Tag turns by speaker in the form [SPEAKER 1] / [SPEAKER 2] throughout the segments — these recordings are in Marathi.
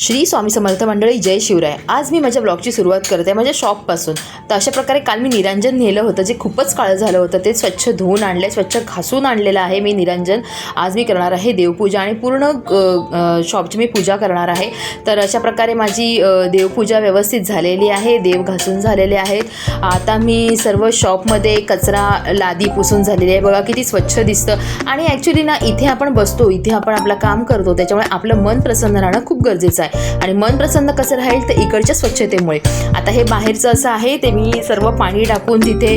[SPEAKER 1] श्री स्वामी समर्थ मंडळी जय शिवराय. आज मी माझ्या ब्लॉगची सुरुवात करते माझ्या शॉपपासून तर अशा प्रकारे काल मी निरंजन नेलं होतं जे खूपच काळं झालं होतं ते स्वच्छ धुवून आणले स्वच्छ घासून आणलेलं आहे मी निरंजन. आज मी करणार आहे देवपूजा आणि पूर्ण शॉपची मी पूजा करणार आहे. तर अशा प्रकारे माझी देवपूजा व्यवस्थित झालेली आहे देव घासून झालेले आहेत. आता मी सर्व शॉपमध्ये कचरा लादी पुसून झालेली आहे. बघा किती स्वच्छ दिसतं. आणि ॲक्च्युली ना इथे आपण बसतो इथे आपण आपलं काम करतो त्याच्यामुळे आपलं मन प्रसन्न राहणं खूप गरजेचं आहे. आणि मन प्रसन्न कसं राहील तर इकडच्या स्वच्छतेमुळे. आता हे बाहेरचं असं आहे ते मी सर्व पाणी टाकून तिथे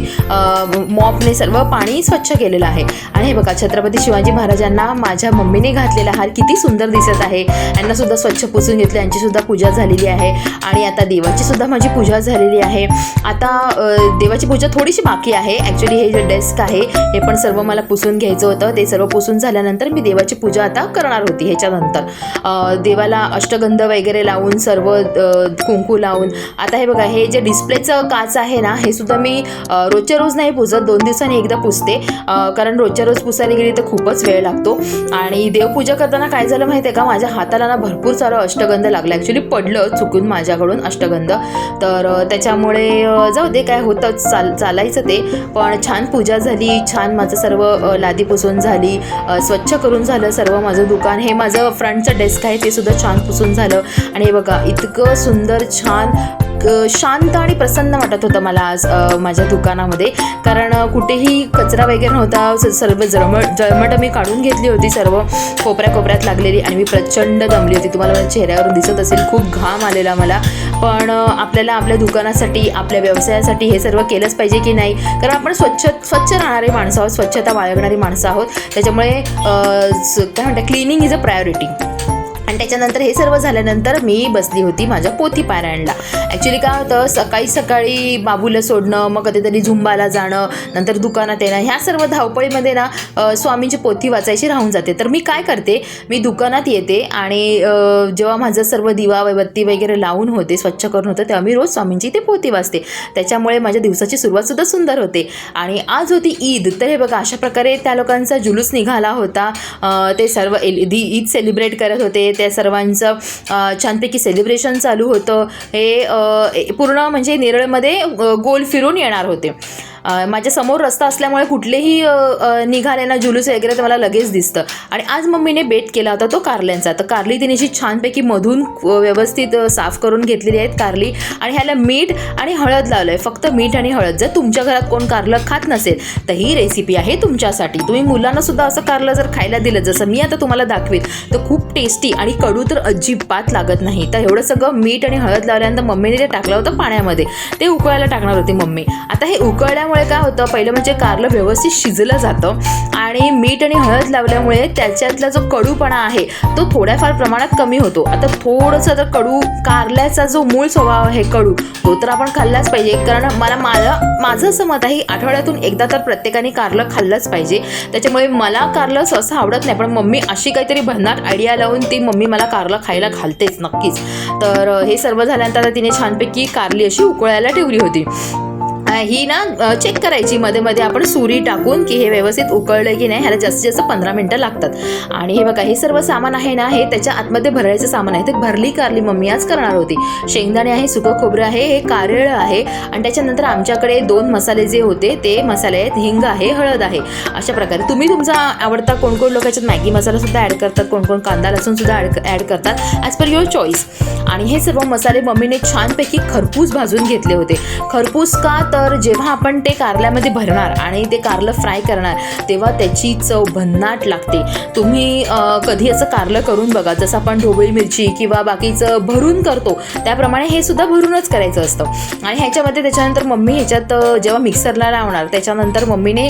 [SPEAKER 1] मॉपने सर्व पाणी स्वच्छ केलेलं आहे. आणि हे बघा छत्रपती शिवाजी महाराजांना माझ्या मम्मीने घातलेला हार किती सुंदर दिसत आहे. यांना सुद्धा स्वच्छ पुसून घेतलं यांची सुद्धा पूजा झालेली आहे. आणि आता देवाची सुद्धा माझी पूजा झालेली आहे. आता देवाची पूजा थोडीशी बाकी आहे. ॲक्च्युली हे जे डेस्क आहे हे पण सर्व मला पुसून घ्यायचं होतं. ते सर्व पुसून झाल्यानंतर मी देवाची पूजा आता करणार होती ह्याच्यानंतर. देवाला अष्टगंध वगैरे लावून सर्व कुंकू लावून. आता हे बघा हे जे डिस्प्लेचं काच आहे ना हे सुद्धा मी रोजच्या रोज नाही पुसत दोन दिवसांनी एकदा पुसते कारण रोजच्या रोज पुसायला गेली तर खूपच वेळ लागतो. आणि देवपूजा करताना काय झालं माहिती आहे का? माझ्या हाताला ना भरपूर सारं अष्टगंध लागलं. ॲक्च्युली पडलं चुकून माझ्याकडून अष्टगंध. तर त्याच्यामुळे जाऊ दे काय होतं चाल चालायचं ते. पण छान पूजा झाली छान माझं सर्व लादी पुसून झाली. स्वच्छ करून झालं सर्व माझं दुकान. हे माझं फ्रंटचं डेस्क आहे ते सुद्धा छान पुसून झालं. आणि हे बघा इतकं सुंदर छान शांत आणि प्रसन्न वाटत होतं मला आज माझ्या दुकानामध्ये. कारण कुठेही कचरा वगैरे नव्हता. सर्व जळमट जळमट मी काढून घेतली होती सर्व. कोपऱ्या कोपऱ्यात लागलेली आणि मी प्रचंड दमली होती. तुम्हाला माझ्या चेहऱ्यावरून दिसत असेल खूप घाम आलेला मला. पण आपल्याला आपल्या दुकानासाठी आपल्या व्यवसायासाठी हे सर्व केलंच पाहिजे की नाही? कारण आपण स्वच्छ स्वच्छ राहणारी माणसं आहोत स्वच्छता बाळगणारी माणसं आहोत. त्याच्यामुळे काय म्हणतात क्लिनिंग इज अ प्रायोरिटी. आणि त्याच्यानंतर हे सर्व झाल्यानंतर मी बसली होती माझ्या पोथी पारायणला. ॲक्च्युली काय होतं सकाळी सकाळी बाबूला सोडणं मग कधीतरी झुंबाला जाणं नंतर दुकानात येणं ह्या सर्व धावपळीमध्ये ना स्वामींची पोथी वाचायची राहून जाते. तर मी काय करते मी दुकानात येते आणि जेव्हा माझं सर्व दिवा बत्ती वगैरे लावून होते स्वच्छ करून होतं तेव्हा मी रोज स्वामींची ते पोथी वाचते. त्याच्यामुळे माझ्या दिवसाची सुरुवातसुद्धा सुंदर होते. आणि आज होती ईद तर हे बघा अशा प्रकारे त्या लोकांचा जुलूस निघाला होता. ते सर्व एल दी ईद सेलिब्रेट करत होते त्या सर्वांचं छानपैकी सेलिब्रेशन चालू होतं. हे पूर्ण म्हणजे नेरळमध्ये गोल फिरून येणार होते. माझ्यासमोर माझ्यासमोर रस्ता असल्यामुळे कुठलेही निघाले ना जुलूस वगैरे तर मला लगेच दिसतं. आणि आज मम्मीने बेट केला होता तो कारल्यांचा. तर कारली तिने अशी छानपैकी मधून व्यवस्थित साफ करून घेतलेली आहेत कारली. आणि ह्याला मीठ आणि हळद लावलं आहे फक्त मीठ आणि हळद. जर तुमच्या घरात कोण कारलं खात नसेल तर ही रेसिपी आहे तुमच्यासाठी. तुम्ही मुलांना सुद्धा असं कारलं जर खायला दिलं जसं मी आता तुम्हाला दाखवेन तर खूप टेस्टी आणि कडू तर अजिबात लागत नाही. तर एवढं सगळं मीठ आणि हळद लावल्यानंतर मम्मीने ते टाकलं होतं पाण्यामध्ये ते उकळायला टाकणार होती मम्मी. आता हे उकळल्या त्यामुळे काय होतं पहिलं म्हणजे कारलं व्यवस्थित शिजलं जातं आणि मीठ आणि हळद लावल्यामुळे त्याच्यातला जो कडूपणा आहे तो थोड्याफार प्रमाणात कमी होतो. आता थोडंसं तर कडू कारल्याचा जो मूळ स्वभाव आहे कडू तो तर आपण खाल्लाच पाहिजे. कारण मला माझं माझं असं मत आहे आठवड्यातून एकदा तर प्रत्येकाने कारलं खाल्लंच पाहिजे. त्याच्यामुळे मला कारलं सहसा आवडत नाही पण मम्मी अशी काहीतरी भन्नाट आयडिया लावून ती मम्मी मला कारलं खायला घालतेच नक्कीच. तर हे सर्व झाल्यानंतर तिने छानपैकी कारली अशी उकळायला ठेवली होती. ही ना चेक करायची. मध्ये मध्ये आपण सुरी टाकून की हे व्यवस्थित उकळलं की नाही ह्याला जास्तीत जास्त पंधरा मिनटं लागतात. आणि हे बघा हे सर्व सामान आहे ना हे त्याच्या आतमध्ये भरायचं सामान आहे. ते भरली कारली मम्मी आज करणार होती. शेंगदाणे आहे सुकं खोबरं आहे हे कारळ आहे. आणि त्याच्यानंतर आमच्याकडे दोन मसाले जे होते ते मसाले आहेत. हिंग आहे हळद आहे. अशा प्रकारे. तुम्ही तुमचा आवडता कोण कोण लोक याच्यात मॅगी मसाला सुद्धा ॲड करतात कोण कोण कांदा लसूण सुद्धा ॲड ॲड करतात. ॲज पर युअर चॉईस आणि हे सर्व मसाले मम्मीने छानपैकी खरपूस भाजून घेतले होते. खरपूस का तर तर जेव्हा आपण ते कारल्यामध्ये भरणार आणि ते कारलं फ्राय करणार तेव्हा त्याची चव भन्नाट लागते. तुम्ही कधी असं कारलं करून बघा जसं आपण ढोबळी मिरची किंवा बाकीचं भरून करतो त्याप्रमाणे हे सुद्धा भरूनच करायचं असतं. आणि ह्याच्यामध्ये त्याच्यानंतर मम्मी ह्याच्यात जेव्हा मिक्सरला लावणार त्याच्यानंतर मम्मीने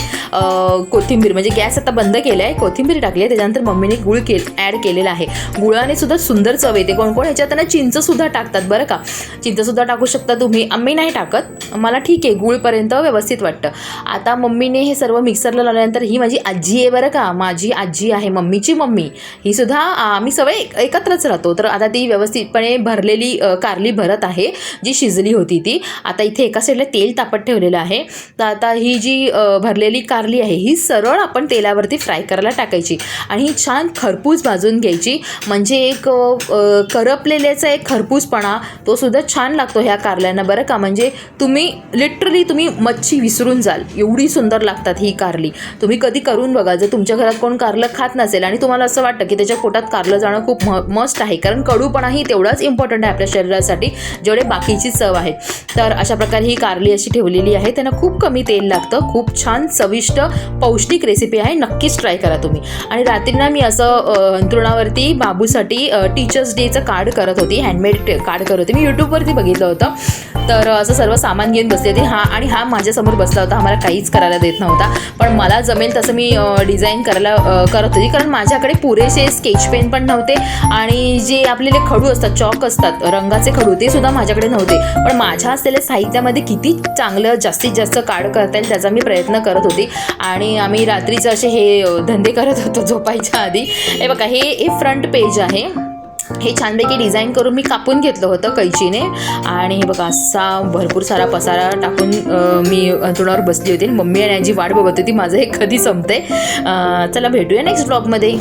[SPEAKER 1] कोथिंबीर म्हणजे गॅस आता बंद केला आहे कोथिंबीर टाकली आहे त्याच्यानंतर मम्मीने गुळ के ॲड केलेला आहे. गुळाने सुद्धा सुंदर चव येते. कोण कोण ह्याच्यात त्यांना चिंचसुद्धा टाकतात बरं का? चिंचसुद्धा टाकू शकता तुम्ही. आम्ही नाही टाकत. मला ठीक आहे गुळपर्यंत व्यवस्थित वाटतं. आता मम्मीने हे सर्व मिक्सरला लावल्यानंतर ही माझी आजी आहे बरं का. माझी आजी आहे मम्मीची मम्मी. ही सुद्धा आम्ही सवय एक- एकत्रच राहतो. तर आता ती व्यवस्थितपणे भरलेली कारली भरत आहे जी शिजली होती ती. आता इथे एका साईडला तेल तापत ठेवलेलं आहे. तर आता ही जी भरलेली कारली आहे ही सरळ आपण तेलावरती फ्राय करायला टाकायची. आणि ही छान खरपूस भाजून घ्यायची. म्हणजे एक करपलेल्याचा एक खरपूसपणा तो सुद्धा छान लागतो ह्या कारल्यांना बरं का. म्हणजे तुम्ही लिटरली तुम्ही मच्छी विसरून जाल. एवढी सुंदर लागतात ही कारली. तुम्ही कधी करून बघा जर तुमच्या घरात कोण कारलं खात नसेल आणि तुम्हाला असं वाटतं की त्याच्या पोटात कारलं जाणं खूप म मस्ट आहे कारण कडूपणाही तेवढाच इम्पॉर्टंट आहे आपल्या शरीरासाठी जेवढे बाकीची चव आहे. तर अशा प्रकारे ही कारली अशी ठेवलेली आहे. त्यांना खूप कमी तेल लागतं खूप छान चविष्ट पौष्टिक रेसिपी आहे. नक्कीच ट्राय करा तुम्ही. आणि रात्रींना मी असं अंतरुणावरती बाबूसाठी टीचर्स डेचं कार्ड करत होती. हँडमेड कार्ड करत होती. मी यूट्यूबवरती बघितलं होतं. तर असं सर्व सामान घेऊन बसले होते. हा आणि हा माझ्यासमोर बसला होता. आम्हाला काहीच करायला देत नव्हता. पण मला जमेल तसं मी डिझाईन करायला करत होती. कारण माझ्याकडे पुरेसे स्केच पेन पण नव्हते. आणि जे आपलेले खडू असतात चॉक असतात रंगाचे खडू ते सुद्धा माझ्याकडे नव्हते. पण माझ्या असलेल्या साहित्यामध्ये किती चांगलं जास्तीत जास्त कार्ड करता येईल त्याचा मी प्रयत्न करत होती. आणि आम्ही रात्रीचं असे हे धंदे करत होतो झोपायच्या आधी. हे बघा हे हे फ्रंट पेज आहे. हे छानपैकी डिझाईन करून मी कापून घेतलं होतं कैचीने. आणि हे बघा असा भरपूर सारा पसारा टाकून मी अंतरुणावर बसली होती मम्मी आणि आजी वाट बघत होती माझं हे कधी संपते चला भेटूया नेक्स्ट ब्लॉगमध्ये